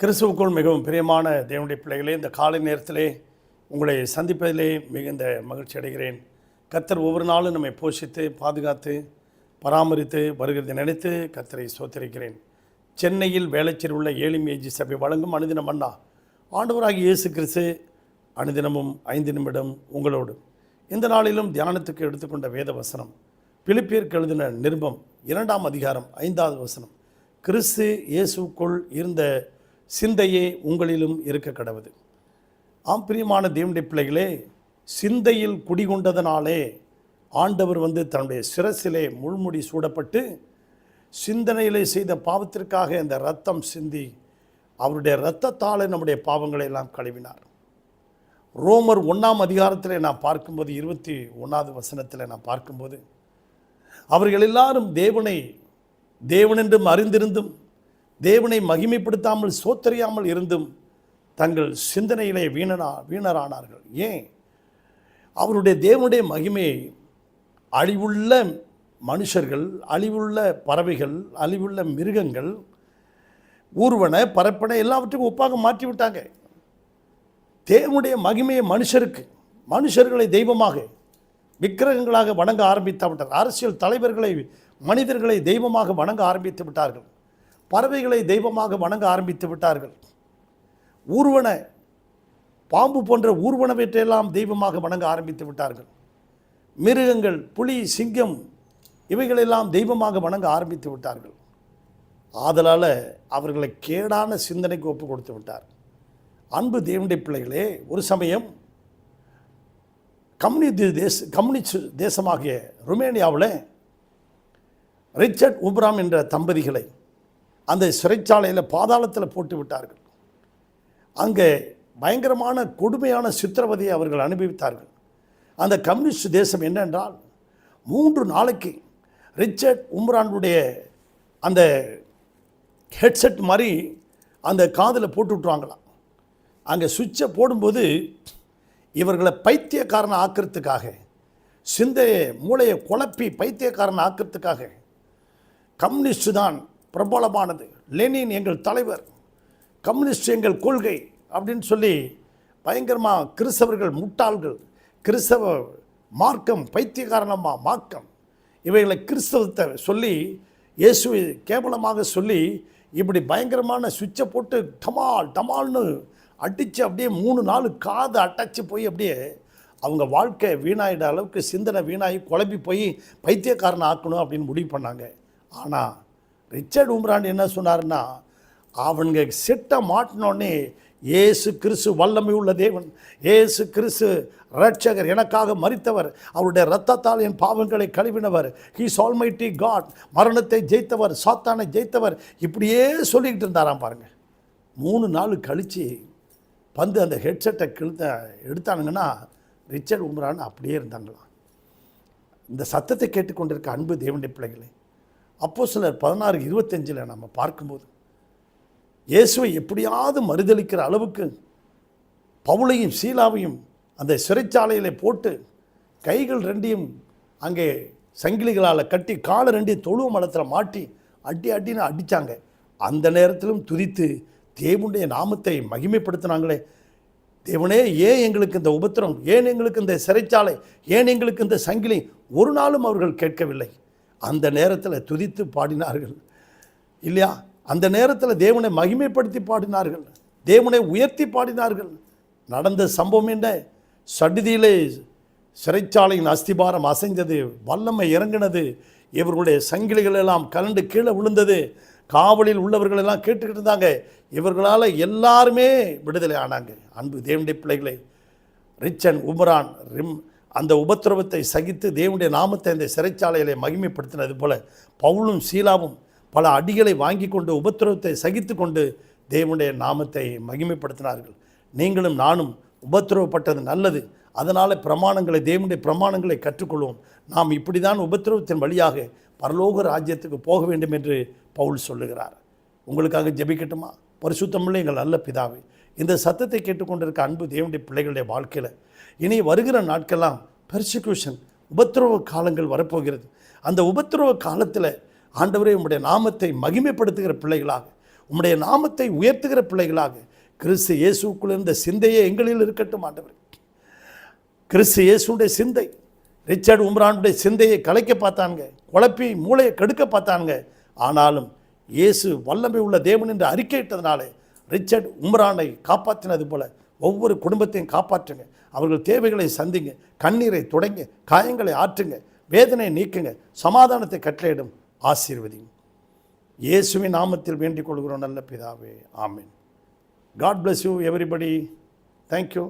கிறிஸ்துவுக்குள் மிகவும் பிரியமான தேவனுடைய பிள்ளைகளே இந்த காலை நேரத்திலே உங்களை சந்திப்பதிலே மிகுந்த மகிழ்ச்சி அடைகிறேன். கர்த்தர் ஒவ்வொரு நாளும் நம்மை போஷித்து பாதுகாத்து பராமரித்து வருகிறதை நினைத்து கர்த்தரை சோத்தரிக்கிறேன் சென்னையில் வேளச்சேரி உள்ள ஏழிமேஜி சபை வழங்கும் அனுதினம் அண்ணா. ஆண்டவராகி இயேசு கிறிஸ்து அனுதினமும் ஐந்து நிமிடம் உங்களோடு. இந்த நாளிலும் தியானத்துக்கு எடுத்துக்கொண்ட வேத வசனம் பிலிப்பியருக்கு எழுதின நிருபம் இரண்டாம் அதிகாரம் ஐந்தாவது வசனம். கிறிஸ்து இயேசுக்குள் இருந்த சிந்தையே உங்களிலும் இருக்க கடவுது. ஆம் பிரியமான தேவனுடைய பிள்ளைகளே சிந்தையில் குடிகொண்டதனாலே ஆண்டவர் வந்து தன்னுடைய சிரசிலே முள்முடி சூடப்பட்டு சிந்தனையிலே செய்த பாவத்திற்காக இந்த ரத்தம் சிந்தி அவருடைய இரத்தத்தால் நம்முடைய பாவங்களை எல்லாம் கழுவினார். ரோமர் ஒன்றாம் அதிகாரத்தில் நான் பார்க்கும்போது இருபத்தி ஒன்றாவது வசனத்தில் நான் பார்க்கும்போது அவர்கள் எல்லாரும் தேவனை தேவனென்றும் அறிந்திருந்தும் தேவனை மகிமைப்படுத்தாமல் சோத்தறியாமல் இருந்தும் தங்கள் சிந்தனையிலே வீணனா வீணரானார்கள். ஏன்? அவருடைய தேவனுடைய மகிமையை அழிவுள்ள மனுஷர்கள் அழிவுள்ள பறவைகள் அழிவுள்ள மிருகங்கள் ஊர்வன பரப்பனை எல்லாவற்றுக்கும் ஒப்பாக மாற்றி விட்டாங்க தேவனுடைய மகிமையை மனுஷருக்கு மனுஷர்களை தெய்வமாக விக்கிரகங்களாக வணங்க ஆரம்பித்து விட்டார்கள் அரசியல் தலைவர்களை மனிதர்களை தெய்வமாக வணங்க ஆரம்பித்து விட்டார்கள். பறவைகளை தெய்வமாக வணங்க ஆரம்பித்து விட்டார்கள். ஊர்வன பாம்பு போன்ற ஊர்வனவற்றையெல்லாம் தெய்வமாக வணங்க ஆரம்பித்து விட்டார்கள். மிருகங்கள் புலி சிங்கம் இவைகளெல்லாம் தெய்வமாக வணங்க ஆரம்பித்து விட்டார்கள். ஆதலால் அவர்களை கேடான சிந்தனைக்கு ஒப்பு கொடுத்து விட்டார். அன்பு தேவனுடைய பிள்ளைகளே ஒரு சமயம் கம்யூனிஸ்ட் தேச கம்யூனிஸ்ட் தேசமாகிய ருமேனியாவில் ரிச்சர்ட் உப்ராம் என்ற தம்பதிகளை அந்த சிறைச்சாலையில் பாதாளத்தில் போட்டு விட்டார்கள். அங்கே பயங்கரமான கொடுமையான சித்திரவதையை அவர்கள் அனுபவித்தார்கள். அந்த கம்யூனிஸ்ட் தேசம் என்னென்றால் மூன்று நாளைக்கு ரிச்சர்ட் உம்ரானுடைய அந்த ஹெட்செட் மாதிரி அந்த காதில் போட்டு விட்ருவாங்களாம் அங்கே சுவிட்சை போடும்போது இவர்களை பைத்தியக்காரனை ஆக்கிறதுக்காக சிந்தையை மூளையை குழப்பி பைத்தியக்காரனை ஆக்கிறதுக்காக கம்யூனிஸ்ட் தான் பிரபலமானது. லெனின் எங்கள் தலைவர் கம்யூனிஸ்ட் எங்கள் கொள்கை அப்படின்னு சொல்லி பயங்கரமாக கிறிஸ்தவர்கள் முட்டாள்கள் கிறிஸ்தவ மார்க்கம் பைத்தியகாரணமா மார்க்கம் இவைகளை கிறிஸ்தவத்தை சொல்லி இயேசுவை கேவலமாக சொல்லி இப்படி பயங்கரமான சுவிட்சை போட்டு டமால் டமால்னு அடித்து அப்படியே மூணு நாள் காது அடைச்சி போய் அப்படியே அவங்க வாழ்க்கை வீணாயிட அளவுக்கு சிந்தனை வீணாகி குழம்பி போய் பைத்தியக்காரனை ஆக்கணும் அப்படின்னு முடிவு பண்ணாங்க. ஆனால் ரிச்சர்ட் உம்ரான் என்ன சொன்னார்னா அவனுங்க சிட்டை மாட்டினோடனே ஏசு கிறிஸ்து வல்லமை உள்ள தேவன். ஏசு கிறிஸ்து ரட்சகர் எனக்காக மறித்தவர் அவருடைய ரத்தத்தால் என் பாவங்களை கழுவினவர். ஹீஸ் ஆல்மைட்டி காட் மரணத்தை ஜெயித்தவர் சாத்தானை ஜெயித்தவர். இப்படியே சொல்லிக்கிட்டு இருந்தாராம் பாருங்கள் மூணு நாள் கழித்து பந்து அந்த ஹெட்செட்டை கிழுத்த எடுத்தானுங்கன்னா ரிச்சர்ட் உம்ரான் அப்படியே இருந்தாங்களாம். இந்த சத்தத்தை கேட்டுக்கொண்டிருக்க அன்பு தேவனுடைய பிள்ளைகளே அப்போ சிலர் பதினாறு இருபத்தஞ்சில் நம்ம பார்க்கும்போது இயேசுவை எப்படியாவது மறுதளிக்கிற அளவுக்கு பவுளையும் சீலாவையும் அந்த சிறைச்சாலையில் போட்டு கைகள் ரெண்டையும் அங்கே சங்கிலிகளால் கட்டி காலை ரெண்டையும் தொழுவ மலத்தில் மாட்டி அடி அடின்னு அடித்தாங்க அந்த நேரத்திலும் துதித்து தேவனுடைய நாமத்தை மகிமைப்படுத்தினாங்களே. தேவனே ஏன் எங்களுக்கு இந்த உபத்திரம்? ஏன் எங்களுக்கு இந்த சிறைச்சாலை? ஏன் எங்களுக்கு இந்த சங்கிலி? ஒரு நாளும் அவர்கள் கேட்கவில்லை. அந்த நேரத்தில் துதித்து பாடினார்கள். இல்லையா? அந்த நேரத்தில் தேவனை மகிமைப்படுத்தி பாடினார்கள். தேவனை உயர்த்தி பாடினார்கள். நடந்த சம்பவம் என்ன? சடிதியிலே சிறைச்சாலையின் அஸ்திபாரம் அசைந்தது வல்லமை இறங்கினது இவர்களுடைய சங்கிலிகள் எல்லாம் கலண்டு கீழே விழுந்தது காவலில் உள்ளவர்கள் எல்லாம் கேட்டுக்கிட்டு இருந்தாங்க. இவர்களால் எல்லாருமே விடுதலை ஆனாங்க. அன்பு தேவனுடைய பிள்ளைகளை ரிச்சன் உமரான் ரிம் அந்த உபத்திரவத்தை சகித்து தேவனுடைய நாமத்தை இந்த சிறைச்சாலைகளை மகிமைப்படுத்தினது போல பவுலும் சீலாவும் பல அடிகளை வாங்கி கொண்டு உபத்திரவத்தை சகித்து கொண்டு தேவனுடைய நாமத்தை மகிமைப்படுத்தினார்கள். நீங்களும் நானும் உபத்திரவப்பட்டது நல்லது. அதனால் பிரமாணங்களை தேவனுடைய பிரமாணங்களை கற்றுக்கொள்வோம். நாம் இப்படி தான் உபத்திரவத்தின் வழியாக பரலோக ராஜ்யத்துக்கு போக வேண்டும் என்று பவுல் சொல்லுகிறார். உங்களுக்காக ஜெபிக்கட்டுமா? பரிசுத்தமுள்ள எங்கள் நல்ல பிதாவே. இந்த சத்தத்தை கேட்டுக்கொண்டிருக்க அன்பு தேவனுடைய பிள்ளைகளுடைய வாழ்க்கையில் இனி வருகிற நாட்கெல்லாம் பெர்சிக்யூஷன் உபத்திரவ காலங்கள் வரப்போகிறது. அந்த உபத்திரவ காலத்தில் ஆண்டவரே உம்முடைய நாமத்தை மகிமைப்படுத்துகிற பிள்ளைகளாக உம்முடைய நாமத்தை உயர்த்துகிற பிள்ளைகளாக கிறிஸ்து இயேசுக்குள் இருந்த சிந்தையே எங்களில் இருக்கட்டும் ஆண்டவர். கிறிஸ்து இயேசுடைய சிந்தை ரிச்சர்ட் உம்ரானுடைய சிந்தையை கலைக்க பார்த்தானுங்க குழப்பி மூளையை கெடுக்க பார்த்தானுங்க. ஆனாலும் இயேசு வல்லமை உள்ள தேவன் என்று அறிக்கையிட்டதுனாலே ரிச்சர்ட் உம்ரானை காப்பாற்றினது போல ஒவ்வொரு குடும்பத்தையும் காப்பாற்றுங்க. அவர்கள் தேவைகளை சந்திங்க கண்ணீரை தொடங்க காயங்களை ஆற்றுங்க வேதனை நீக்குங்க சமாதானத்தை கட்டளையிடும் ஆசீர்வதிங்க இயேசுவின் நாமத்தில் வேண்டிக் கொள்கிறோம் நல்ல பிதாவே. ஆமீன். God bless you everybody thank you